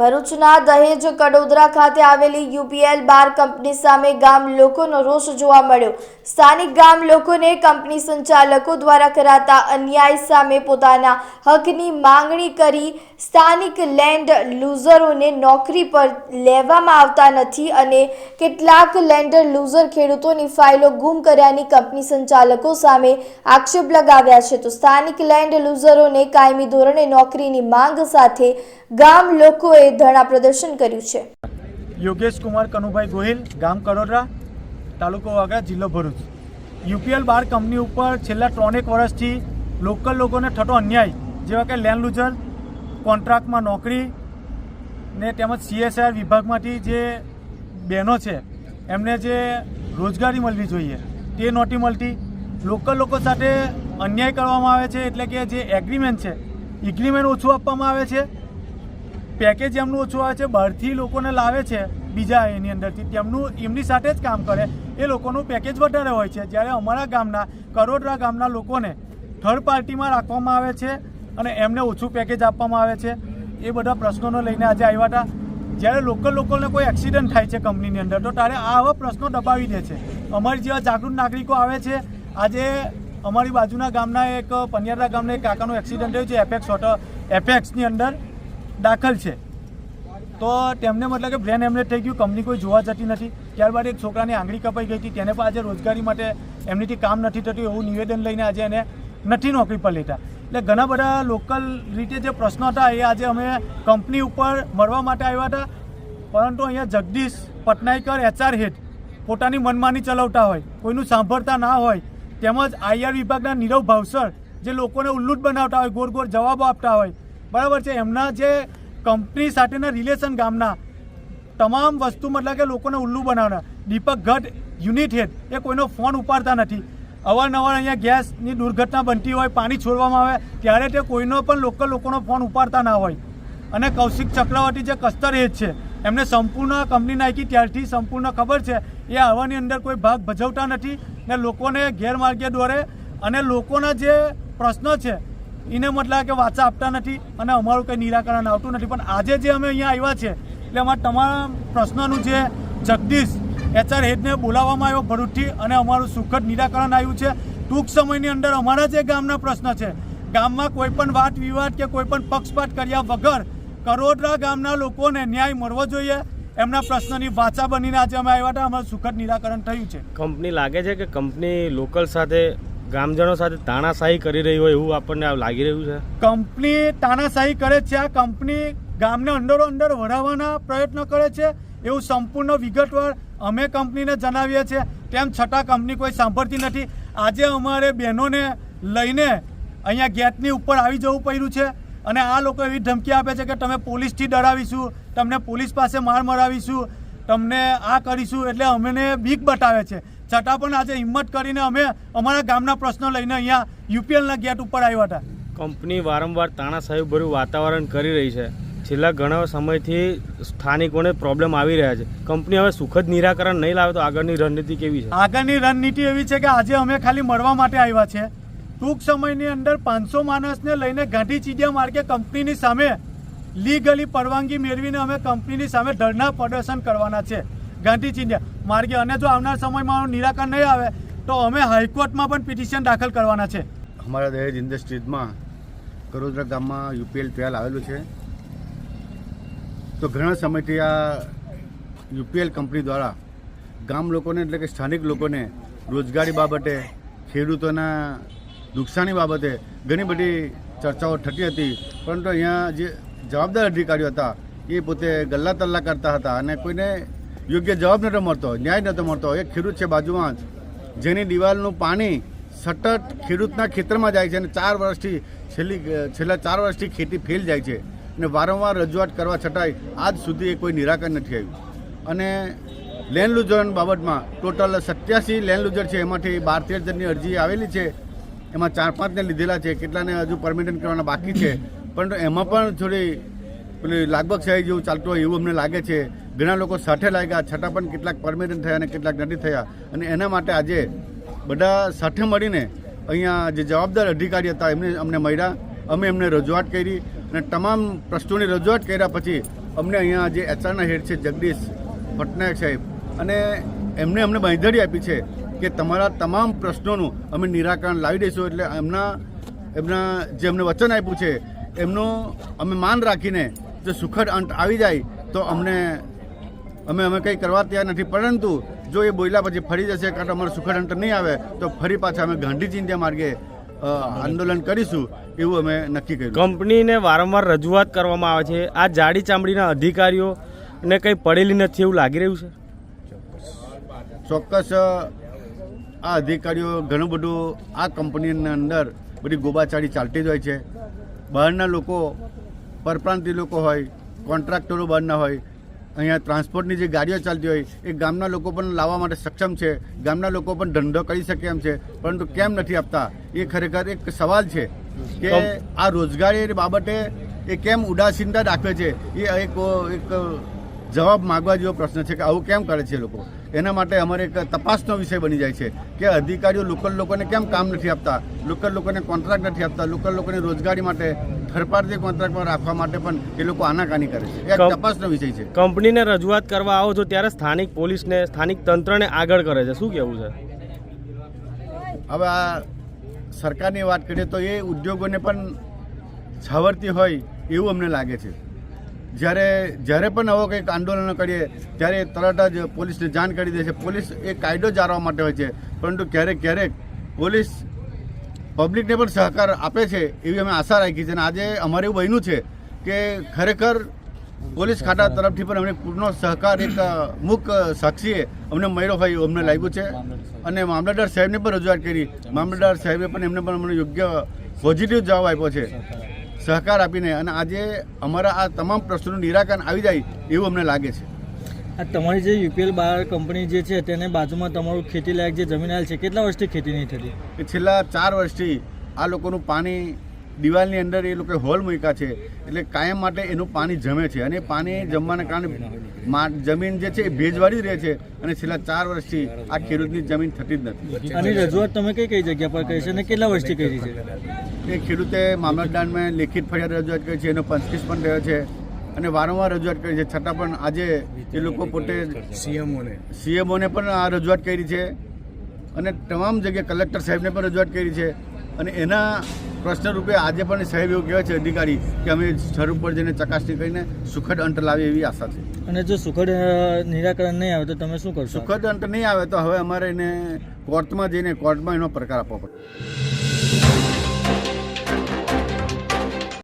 ભરૂચના દહેજ કડોદરા ખાતે આવેલી યુપીએલ બાર કંપની સામે ગામ લોકોનો રોષ જોવા મળ્યો. સ્થાનિક ગામ લોકોને કંપની સંચાલકો દ્વારા કરાતા અન્યાય સામે પોતાના હકની માંગણી કરી સ્થાનિક લેન્ડ લૂઝરોને નોકરી પર લેવામાં આવતા નથી અને કેટલાક લેન્ડ લૂઝર ખેડૂતોની ફાઇલો ગુમ કર્યાની કંપની સંચાલકો સામે આક્ષેપ લગાવ્યા છે. તો સ્થાનિક લેન્ડ લૂઝરોને કાયમી ધોરણે નોકરીની માંગ સાથે ગામ લોકોએ ધરણા પ્રદર્શન કર્યું છે. યોગેશ કુમાર, કનુભાઈ ગોહિલ, ગામ કરોડરા તાલુકો વાગરા, જિલ્લો ભરૂચ. યુપીએલ બાર કંપની ઉપર છેલ્લા ત્રણેક વર્ષથી લોકલ લોકોને થતો અન્યાય, જેવા કે લેન્ડ લૂઝર, કોન્ટ્રાક્ટમાં નોકરી ને તેમજ સીએસઆર વિભાગમાંથી જે બહેનો છે, એમને જે રોજગારી મળવી જોઈએ, તે નહોતી મળતી. લોકલ લોકો સાથે અન્યાય કરવામાં આવે છે, એટલે કે જે એગ્રીમેન્ટ છે એગ્રીમેન્ટ ઓછું આપવામાં આવે છે પેકેજ એમનું ઓછું આવે છે, બહારથી લોકોને લાવે છે, બીજા એની અંદરથી. તેમનું, એમની સાથે જ કામ કરે. એ લોકોનું પેકેજ વધારે હોય છે. જ્યારે અમારા ગામના, કરોડરા ગામના લોકોને થર્ડ પાર્ટીમાં રાખવામાં આવે છે અને એમને ઓછું પેકેજ આપવામાં આવે છે. એ બધા પ્રશ્નોને લઈને આજે આવ્યા હતા. જ્યારે લોકલ લોકોને કોઈ એક્સિડન્ટ થાય છે કંપનીની અંદર, તો ત્યારે આવા પ્રશ્નો દબાવી દે છે. અમારી જેવા જાગૃત નાગરિકો આવે છે. આજે અમારી બાજુના ગામના એક પનિયારા ગામના એક કાકાનું એક્સિડન્ટ થયું છે એપેક્સ હોટલ એપેક્સની અંદર. દાખલ છે. તો તેમને મતલબ કે બ્રેન એમને થઈ ગયું, કંપની કોઈ જોવા જતી નથી. ત્યારબાદ એક છોકરાની આંગળી કપાઈ ગઈ હતી. તેને પણ આજે રોજગારી માટે એમનીથી કામ નથી થતું, એવું નિવેદન લઈને આજે એને નથી નોકરી પર લેતા. એટલે ઘણા બધા લોકલ રીતે જે પ્રશ્નો હતા, એ આજે અમે કંપની ઉપર મળવા માટે આવ્યા હતા. પરંતુ અહીંયા જગદીશ પટનાયકર એચઆર હેડ પોતાની મનમાની ચલાવતા હોય, કોઈનું સાંભળતા ના હોય, તેમજ આઈઆર વિભાગના નીરવ ભાવસર જે લોકોને ઉલ્લુટ બનાવતા હોય ગોર ગોળ જવાબો આપતા હોય બરાબર છે, એમના જે કંપની સાથેના રિલેશન ગામના, તમામ વસ્તુ મતલબ કે લોકોને ઉલ્લુ બનાવના દીપક ગઢ યુનિટ હેડ એ કોઈનો ફોન ઉપાડતા નથી. અવારનવાર અહીંયા ગેસની દુર્ઘટના બનતી હોય, પાણી છોડવામાં આવે, ત્યારે તે કોઈનો પણ લોકલ લોકોનો ફોન ઉપાડતા ના હોય. અને કૌશિક ચક્રવર્તી જે કસ્તર હેડ છે, એમને સંપૂર્ણ કંપની નાખી, ત્યારથી સંપૂર્ણ ખબર છે, એ આવાની અંદર કોઈ ભાગ ભજવતા નથી ને લોકોને ગેરમાર્ગે દોરે. અને લોકોના જે પ્રશ્નો છે એને મતલબ કે વાચા આપતા નથી અને અમારું કંઈ નિરાકરણ આવતું નથી. પણ આજે જે અમે અહીંયા આવ્યા છે, એટલે અમારા તમામ પ્રશ્નોનું જે જગદીશ એચઆર હેડને બોલાવવામાં આવ્યો ભરૂચથી અને અમારું સુખદ નિરાકરણ આવ્યું છે. ટૂંક સમયની અંદર અમારા જે ગામના પ્રશ્ન છે, ગામમાં કોઈપણ વાત વાદ વિવાદ કે કોઈપણ પક્ષપાત કર્યા વગર કરોડરા ગામના લોકોને ન્યાય મળવો જોઈએ. એમના પ્રશ્નની વાચા બનીને આજે અમે આવ્યા હતા. અમારું સુખદ નિરાકરણ થયું છે. કંપની લાગે છે કે કંપની લોકલ સાથે ગામજનો સાથે તાણાશાહી કરી રહી હોય એવું આપણને લાગી રહ્યું છે? કંપની તાણાશાહી કરે છે, આ કંપની ગામને અંદરો અંદર વઢાવવાના પ્રયત્નો કરે છે, એવું સંપૂર્ણ વિગતવાર અમે કંપનીને જણાવીએ છીએ. તેમ છતાં કંપની કોઈ સાંભળતી નથી. આજે અમારે બહેનોને લઈને અહીંયા ગેટની ઉપર આવી જવું પડ્યું છે અને આ લોકો એવી ધમકી આપે છે કે તમે પોલીસથી ડરાવીશું, તમને પોલીસ પાસે માર મરાવીશું, તમને આ કરીશું એટલે અમને બીક બતાવે છે. છતાં પણ આજે હિંમત કરીને અમે અમારા ગામના પ્રશ્નો લઈને અહીંયા યુપીએલના ગેટ ઉપર આવ્યા હતા. કંપની વારંવાર તાણાશાહી ભર્યું વાતાવરણ કરી રહી છે. છેલ્લા ઘણા સમયથી સ્થાનિકોને પ્રોબ્લેમ આવી રહ્યા છે. કંપની હવે સુખદ નિરાકરણ નહીં લાવે તો આગળની રણનીતિ કેવી છે? આગળની રણનીતિ એવી છે કે આજે અમે ખાલી મળવા માટે આવ્યા છે. ટૂંક સમયની અંદર પાંચસો માણસને લઈને ગાંધી ચીડિયા માર્ગે કંપનીની સામે લીગલી પરવાનગી મેળવીને અમે કંપનીની સામે ધરના પ્રદર્શન કરવાના છે. ગાંધી ચીડિયા માર્ગે અને જો આવનાર સમયમાં નિરાકરણ નહીં આવે, તો અમે હાઈકોર્ટમાં પણ પિટિશન દાખલ કરવાના છે. અમારા દહેજ ઇન્ડસ્ટ્રીઝમાં કરોદરા ગામમાં યુપીએલ ટ્વેલ આવેલું છે. તો ઘણા સમયથી આ યુપીએલ કંપની દ્વારા ગામ લોકોને એટલે કે સ્થાનિક લોકોને રોજગારી બાબતે, ખેડૂતોના નુકસાની બાબતે ઘણી બધી ચર્ચાઓ થતી હતી. પરંતુ અહીંયા જે જવાબદાર અધિકારીઓ હતા, એ પોતે ગલ્લા તલ્લા કરતા હતા અને કોઈને યોગ્ય જવાબ નહોતો મળતો, ન્યાય નહોતો મળતો. એક ખેડૂત છે બાજુમાં જ, જેની દિવાલનું પાણી સતત ખેડૂતના ખેતરમાં જાય છે અને ચાર વર્ષથી છેલ્લી, છેલ્લા ચાર વર્ષથી ખેતી ફેલ જાય છે અને વારંવાર રજૂઆત કરવા છતાંય આજ સુધી કોઈ નિરાકરણ નથી આવ્યું. અને લેન્ડ લુઝરની બાબતમાં ટોટલ સત્યાસી લેન્ડ લુઝર છે, એમાંથી બાર તેર જણની અરજી આવેલી છે. એમાં ચાર પાંચને લીધેલા છે, કેટલાને હજુ પરમિટન કરવાના બાકી છે. પરંતુ એમાં પણ થોડી પેલી લાગભગ સાહેબ જેવું ચાલતું હોય એવું અમને લાગે છે. ઘણા લોકો સાથે લાગ્યા, છતાં પણ કેટલાક પરમિટન્ટ થયા અને કેટલાક નથી થયા. અને એના માટે આજે બધા સાથે મળીને અહીંયા જે જવાબદાર અધિકારી હતા, એમને અમને મળ્યા. અમે એમને રજૂઆત કરી અને તમામ પ્રશ્નોની રજૂઆત કર્યા પછી અમને અહીંયા જે એચઆરના હેડ છે, જગદીશ પટનાયક સાહેબ, અને એમને અમને બાંધણી આપી છે કે તમારા તમામ પ્રશ્નોનું અમે નિરાકરણ લાવી દઈશું. એટલે એમના એમના જે અમને વચન આપ્યું છે, એમનું અમે માન રાખીને જો સુખદ અંત આવી જાય તો અમને અમે અમે કંઈ કરવા તૈયાર નથી. પરંતુ જો એ બોલ્યા પછી ફરી જશે કાં તો અમારો સુખદ નહીં આવે તો ફરી પાછા અમે ગાંધી ચિંતા માર્ગે આંદોલન કરીશું એવું અમે નક્કી કર્યું. કંપનીને વારંવાર રજૂઆત કરવામાં આવે છે. આ જાડી ચામડીના અધિકારીઓને કંઈ પડેલી નથી એવું લાગી રહ્યું છે? ચોક્કસ આ અધિકારીઓ ઘણું બધું આ કંપનીની અંદર બધી ગોબાચાડી ચાલતી જ હોય છે. બહારના લોકો પરપ્રાંતિ લોકો હોય કોન્ટ્રાક્ટરો બહારના હોય અહીંયા ટ્રાન્સપોર્ટની જે ગાડીઓ ચાલતી હોય એ ગામના લોકો પણ લાવવા માટે સક્ષમ છે. ગામના લોકો પણ ધંધો કરી શકે એમ છે. પરંતુ કેમ નથી આપતા? એ ખરેખર એક સવાલ છે કે આ રોજગારી બાબતે એ કેમ ઉદાસીનતા દાખવે છે? એ એક એક જવાબ માગવા જેવો પ્રશ્ન છે કે આવું કેમ કરે છે લોકો? એના માટે અમારે એક તપાસનો વિષય બની જાય છે કે અધિકારીઓ લોકલ લોકોને કેમ કામ નથી આપતા? લોકલ લોકોને કોન્ટ્રાક્ટ નથી આપતા? લોકલ લોકોને રોજગારી માટે થર્ડ પાર્ટી કોન્ટ્રાક્ટમાં રાખવા માટે પણ એ લોકો આનાકાની કરે છે. એ તપાસનો વિષય છે. કંપનીને રજૂઆત કરવા આવો છો ત્યારે સ્થાનિક પોલીસને સ્થાનિક તંત્રને આગળ કરે છે. શું કહેવું છે? હવે આ સરકારની વાત કરીએ તો એ ઉદ્યોગોને પણ છાવરતી હોય એવું અમને લાગે છે. જ્યારે જ્યારે પણ આવો કંઈક આંદોલનો કરીએ ત્યારે તરત જ પોલીસને જાણ કરી દે છે. પોલીસ એ કાયદો જાળવવા માટે હોય છે. પરંતુ ક્યારેક ક્યારેક પોલીસ પબ્લિકને પણ સહકાર આપે છે એવી અમે આશા રાખી છે અને આજે અમારે એવું બન્યું છે કે ખરેખર પોલીસ ખાતા તરફથી પણ અમને પૂરનો સહકાર એક મુક સાક્ષીએ અમને મળ્યો હોય અમને લાગ્યું છે. અને મામલતદાર સાહેબને પણ રજૂઆત કરી. મામલતદાર સાહેબે પણ એમને પણ અમને યોગ્ય પોઝિટિવ જવાબ આપ્યો છે. સહકાર આપીને અને આજે અમારા આ તમામ પ્રશ્નોનું નિરાકરણ આવી જાય એવું અમને લાગે છે. આ તમારી જે યુપીએલ બાર કંપની જે છે તેને બાજુમાં તમારું ખેતી લાયક જે જમીન આવેલ છે કેટલા વર્ષથી ખેતી નહીં થતી? કે છેલ્લા ચાર વર્ષથી આ લોકોનું પાણી દિવાલની અંદર એ લોકો હોલ મૂક્યા છે એટલે કાયમ માટે એનું પાણી જમે છે. અને પાણી જમવાના કારણે મા- જમીન જે છે એ ભેજવાળી રહે છે અને છેલ્લા ચાર વર્ષથી આ ખેડૂતની જમીન થતી જ નથી. અને રજૂઆત તમે કઈ કઈ જગ્યા પર કરી છે અને કેટલા વર્ષથી કરી છે? એ ખેડૂતે મામલતદારમાં લેખિત ફરિયાદ રજૂઆત કરી છે એનો પંચકીસ પણ થયો છે. અને વારંવાર રજૂઆત કરી છે. છતાં પણ આજે એ લોકો પોતે સીએમઓને. સીએમઓને પણ આ રજૂઆત કરી છે અને તમામ જગ્યાએ કલેક્ટર સાહેબને પણ રજૂઆત કરી છે. અને એના પ્રશ્ન રૂપે આજે પણ સાહેબ એવું કહેવાય છે અધિકારી કે અમે સ્થળ ઉપર જઈને ચકાસણી કરીને સુખદ અંત લાવે એવી આશા છે. અને જો સુખદ નિરાકરણ નહીં આવે તો તમે શું કરશો? સુખદ અંત નહીં આવે તો હવે અમારે એને કોર્ટમાં જઈને કોર્ટમાં એનો પ્રકાર આપવો પડે.